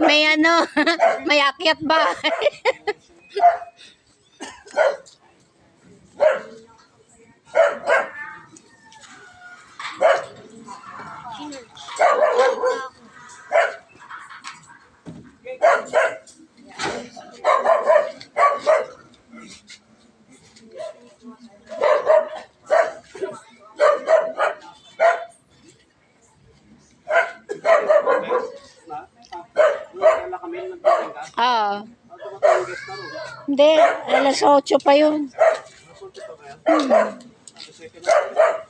May ano, may akyat ba? Oo. Rin. Hindi, alas 8 pa yun. Kaya?